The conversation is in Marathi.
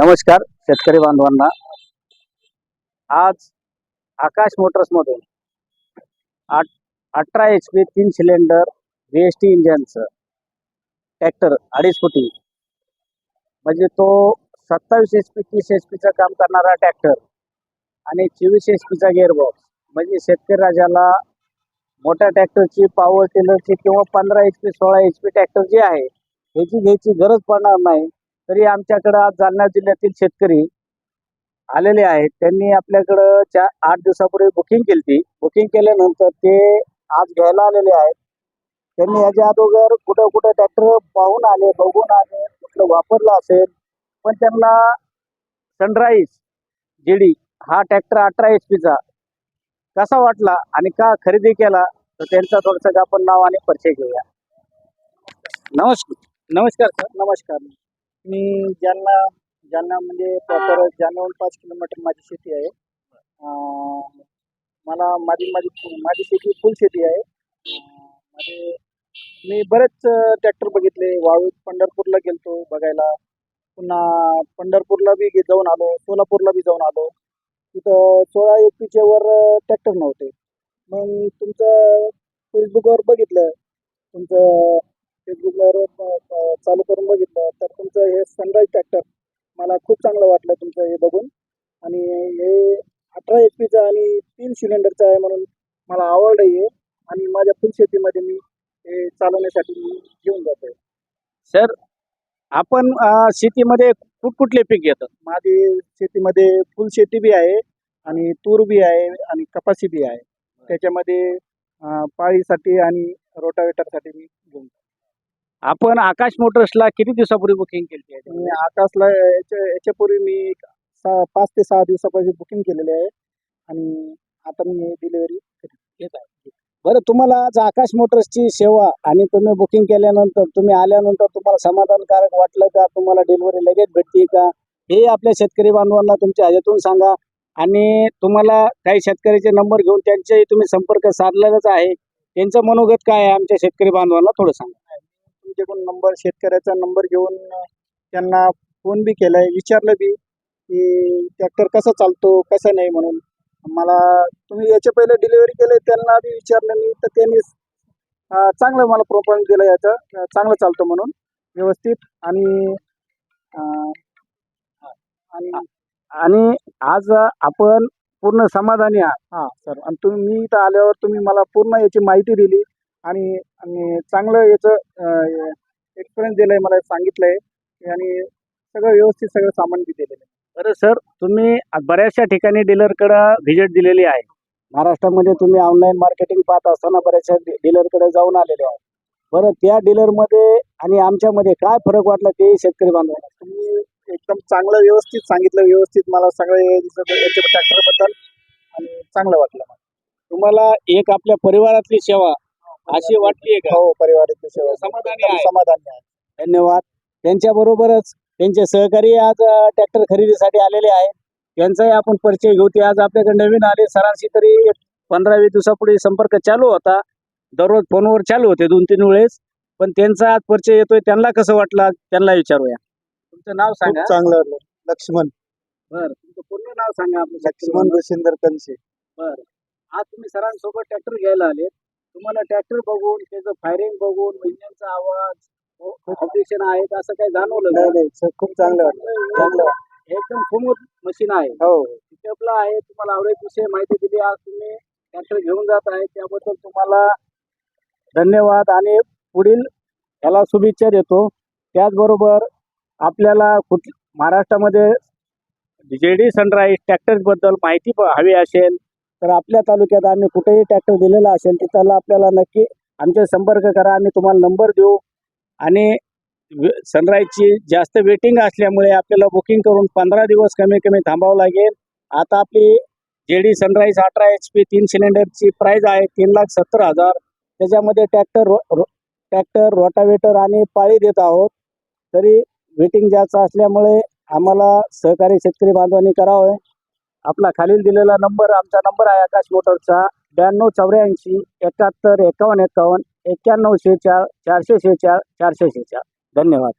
नमस्कार शेतकरी बांधवांना. आज आकाश मोटर्स मधून आठ अठरा एच पी तीन सिलेंडर व्ही एस टी इंजनचं ट्रॅक्टर अडीच फुटी. म्हणजे तो सत्तावीस एच पी तीस एच पीचं काम करणारा ट्रॅक्टर आणि चोवीस एच पीचा गेअरबॉक्स म्हणजे शेतकरी राजाला मोठ्या ट्रॅक्टरची पॉवर टिलरची किंवा पंधरा एच पी सोळा एच पी ट्रॅक्टर जी आहे ह्याची घ्यायची गरज पडणार नाही. तरी आमच्याकडं आज जालना जिल्ह्यातील शेतकरी आलेले आहेत. त्यांनी आपल्याकडं चार आठ दिवसापूर्वी बुकिंग केली होती बुकिंग केल्यानंतर ते आज घ्यायला आलेले आहेत. त्यांनी याच्या अगोदर कुठं कुठं ट्रॅक्टर पाहून आले बघून आले कुठलं वापरलं असेल. पण त्यांना सनराईज जेडी हा ट्रॅक्टर अठरा एच पीचा कसा वाटला आणि का खरेदी केला? तर त्यांचा थोडंसं आपण नाव आणि परिचय घेऊया. नमस्कार नमस्कार सर. नमस्कार. मी ज्यांना ज्यांना म्हणजे प्रॉपर जालन्याहून पाच किलोमीटर माझी शेती आहे. मला माझी माझी माझी शेती फुल शेती आहे. अं, माझे मी बरेच ट्रॅक्टर बघितले. वाळूत पंढरपूरला गेलतो बघायला. पुन्हा पंढरपूरला बी जाऊन आलो. सोलापूरला बी जाऊन आलो. तिथं सोळा एकवीसच्या वर ट्रॅक्टर नव्हते. मग तुमचं फेसबुकवर बघितलं. तुमचं फेसबुकवर चालू करून बघितलं तर तुमचं हे सनराईज ट्रॅक्टर मला खूप चांगलं वाटलं तुमचं हे बघून. आणि हे अठरा एच पीचं आणि तीन सिलेंडरचं आहे म्हणून मला आवडलं हे आणि माझ्या फुल शेतीमध्ये मी हे चालवण्यासाठी मी घेऊन जातोय. सर आपण शेतीमध्ये कुठकुठले पीक घेतात? माझी शेतीमध्ये फुल शेती बी आहे आणि तूर बी आहे आणि कपाशी बी आहे. त्याच्यामध्ये पाळीसाठी आणि रोटावेटरसाठी मी घेऊन आपण आकाश मोटर्सला किती दिवसापूर्वी बुकिंग केली मी आकाशला याच्या याच्यापूर्वी मी एक सहा पाच ते सहा दिवसापूर्वी बुकिंग केलेले आहे. आणि आता मी डिलिव्हरी घेत आहे बरं तुम्हाला आज आकाश मोटर्सची सेवा आणि तुम्ही बुकिंग केल्यानंतर तुम्ही आल्यानंतर तुम्हाला समाधानकारक वाटलं का? तुम्हाला डिलिव्हरी लगेच भेटते का? हे आपल्या शेतकरी बांधवांना तुमच्या ह्याच्यातून सांगा. आणि तुम्हाला काही शेतकऱ्याचे नंबर घेऊन त्यांच्याही तुम्ही संपर्क साधलेलाच आहे. त्यांचं मनोगत काय आहे आमच्या शेतकरी बांधवांना थोडं सांगा. तुमच्याकडून नंबर शेतकऱ्याचा नंबर घेऊन त्यांना फोन बी केलाय. विचारलं बी की ट्रॅक्टर कसा चालतो? कसा नाही? म्हणून. मला तुम्ही याच्या पहिले डिलिव्हरी केले त्यांना बी विचारलं मी. तर त्यांनी चांगलं मला प्रोपॉइंट दिलं याचं. चांगलं चालतं म्हणून. व्यवस्थित. आणि आणि आज आपण पूर्ण समाधानी आहात. हां सर. आणि तुम्ही मी इथं आल्यावर तुम्ही मला पूर्ण याची माहिती दिली. आणि आणि चांगलं याचं एक्सपिरियन्स दिलंय मला सांगितलंय. आणि सगळं व्यवस्थित सगळं सामान बी दिलेलं आहे. बरं सर तुम्ही बऱ्याचशा ठिकाणी डीलरकडं व्हिजिट दिलेली आहे. महाराष्ट्रामध्ये तुम्ही ऑनलाईन मार्केटिंग पाहत असताना बऱ्याचशा डीलरकडे जाऊन आलेले आहे बरं त्या डीलरमध्ये आणि आमच्यामध्ये काय फरक वाटला ते शेतकरी बांधवांना? तुम्ही एकदम चांगलं व्यवस्थित सांगितलं व्यवस्थित मला सगळं ट्रॅक्टरबद्दल आणि चांगलं वाटलं मला. तुम्हाला एक आपल्या परिवारातली सेवा अशी वाटली का? हो परिवारातली सेवा. समाधानी आहे. समाधानी आहे. धन्यवाद. त्यांच्या बरोबरच त्यांचे सहकारी आज ट्रॅक्टर खरेदीसाठी आलेले आहेत. त्यांचाही आपण परिचय घेऊ. ते आज आपल्याकडे नवीन आले. सरांशी तरी एक पंधरा वीस दिवसापूर्वी संपर्क चालू होता. दररोज फोनवर चालू होते दोन तीन वेळेस. पण त्यांचा आज परिचय येतोय. त्यांना कसं वाटलं? त्यांना विचारूया. तुमचं नाव सांगा. चांगलं लक्ष्मण. बर. तुमचं पूर्ण नाव सांगा. लक्ष्मण रशिंदर कनसे. बर. आज तुम्ही सरांसोबत ट्रॅक्टर घ्यायला आले तुम्हाला ट्रॅक्टर बघून त्याचं फायरिंग बघून इंजिनचा आवाज ऑपरेशन आहे का असं काही जाणवलं नाही का? नाही सर खूप चांगलं वाटलं. चांगलं वाटलं. एकदम स्मूथ मशीन आहे. हो. पिकअपला आहे तुम्हाला आवडेल विषय माहिती दिली. आज तुम्ही ट्रॅक्टर घेऊन जात आहे त्याबद्दल तुम्हाला धन्यवाद. आणि पुढील याला शुभेच्छा देतो. त्याचबरोबर आपल्याला कुठ महाराष्ट्रामध्ये जे डी सनराईज ट्रॅक्टर्सबद्दल माहिती हवी असेल तर आपल्या तालुक्यात आम्ही कुठेही ट्रॅक्टर दिलेला असेल त्याला आपल्याला नक्की आमच्या संपर्क करा. आम्ही तुम्हाला नंबर देऊ. आणि सनराईजची जास्त वेटिंग असल्यामुळे आपल्याला बुकिंग करून पंधरा दिवस कमी कमी थांबावं लागेल. आता आपली जे डी सनराईज अठरा एच पी तीन सिलेंडरची प्राईज आहे तीन लाख सत्तर हजार. त्याच्यामध्ये tractor row row tractor rotavator आणि पाळी देत आहोत. तरी वेटिंग जास्त असल्यामुळे आम्हाला सहकारी शेतकरी बांधवांनी करावं. आपला खालील दिलेला नंबर आमचा नंबर आहे आकाश मोटरचा ब्याण्णव चौऱ्याऐंशी एकाहत्तर एकावन्न एकावन्न एक्क्याण्णव शेहेचाळ चारशे शेहेचाळ चारशे शेहेचाळ धन्यवाद.